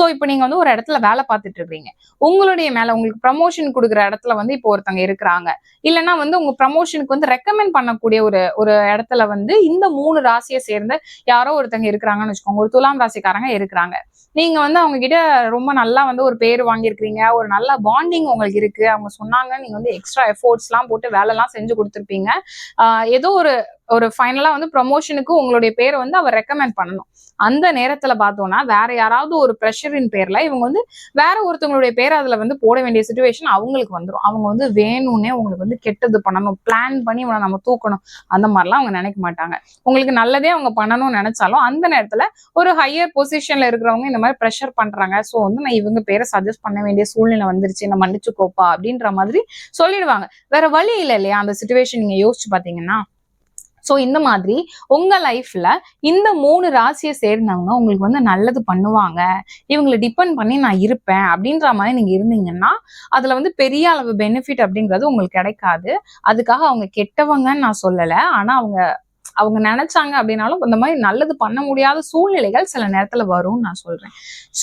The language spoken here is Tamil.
ஸோ இப்போ நீங்க வந்து ஒரு இடத்துல வேலை பார்த்துட்டு இருக்கீங்க உங்களுடைய மேல உங்களுக்கு ப்ரமோஷன் கொடுக்குற இடத்துல வந்து இப்போ ஒருத்தங்க இருக்கிறாங்க. இல்லைன்னா வந்து உங்க ப்ரமோஷனுக்கு வந்து ரெக்கமெண்ட் பண்ணக்கூடிய ஒரு ஒரு இடத்துல வந்து இந்த மூணு ராசியை சேர்ந்த யாரோ ஒருத்தங்க இருக்கிறாங்கன்னு வச்சுக்கோங்க. ஒரு துலாம் ராசிக்காரங்க இருக்கிறாங்க. நீங்க வந்து அவங்க கிட்ட ரொம்ப நல்லா வந்து ஒரு பேர் வாங்கியிருக்கிறீங்க. ஒரு நல்ல பாண்டிங் உங்களுக்கு இருக்கு. அவங்க சொன்னாங்க. நீங்க வந்து எக்ஸ்ட்ரா எஃபோர்ட்ஸ் எல்லாம் போட்டு வேலை எல்லாம் செஞ்சு கொடுத்துருப்பீங்க. ஏதோ ஒரு ஒரு ஃபைனலா வந்து ப்ரொமோஷனுக்கு உங்களுடைய பேரை வந்து அவர் ரெக்கமெண்ட் பண்ணணும். அந்த நேரத்துல பார்த்தோம்னா வேற யாராவது ஒரு ப்ரெஷரின் பேர்ல இவங்க வந்து வேற ஒருத்தவங்களுடைய பேர் அதுல வந்து போட வேண்டிய சுச்சுவேஷன் அவங்களுக்கு வந்துடும் அவங்க வந்து வேணும்னே உங்களுக்கு வந்து கெட்டது பண்ணணும் பிளான் பண்ணி இவனை நம்ம தூக்கணும். அந்த மாதிரிலாம் அவங்க நினைக்க மாட்டாங்க. உங்களுக்கு நல்லதே அவங்க பண்ணணும்னு நினைச்சாலும் அந்த நேரத்துல ஒரு ஹையர் பொசிஷன்ல இருக்கிறவங்க இந்த மாதிரி ப்ரெஷர் பண்றாங்க. ஸோ வந்து நான் இவங்க பேரை சஜஸ்ட் பண்ண வேண்டிய சூழ்நிலை வந்துருச்சு என்ன மன்னிச்சுக்கோப்பா அப்படின்ற மாதிரி சொல்லிடுவாங்க. வேற வழி இல்லை இல்லையா அந்த சுச்சுவேஷன் நீங்க யோசிச்சு பாத்தீங்கன்னா ஸோ இந்த மாதிரி உங்க லைஃப்ல இந்த மூணு ராசியை சேர்ந்தவங்க உங்களுக்கு வந்து நல்லது பண்ணுவாங்க. இவங்களை டிபெண்ட் பண்ணி நான் இருப்பேன் அப்படின்ற மாதிரி நீங்க இருந்தீங்கன்னா அதுல வந்து பெரிய அளவு பெனிஃபிட் அப்படிங்கிறது உங்களுக்கு கிடைக்காது. அதுக்காக அவங்க கெட்டவங்கன்னு நான் சொல்லலை. ஆனா அவங்க அவங்க நினைச்சாங்க அப்படின்னாலும் இந்த மாதிரி நல்லது பண்ண முடியாத சூழ்நிலைகள் சில நேரத்துல வரும்னு நான் சொல்றேன்.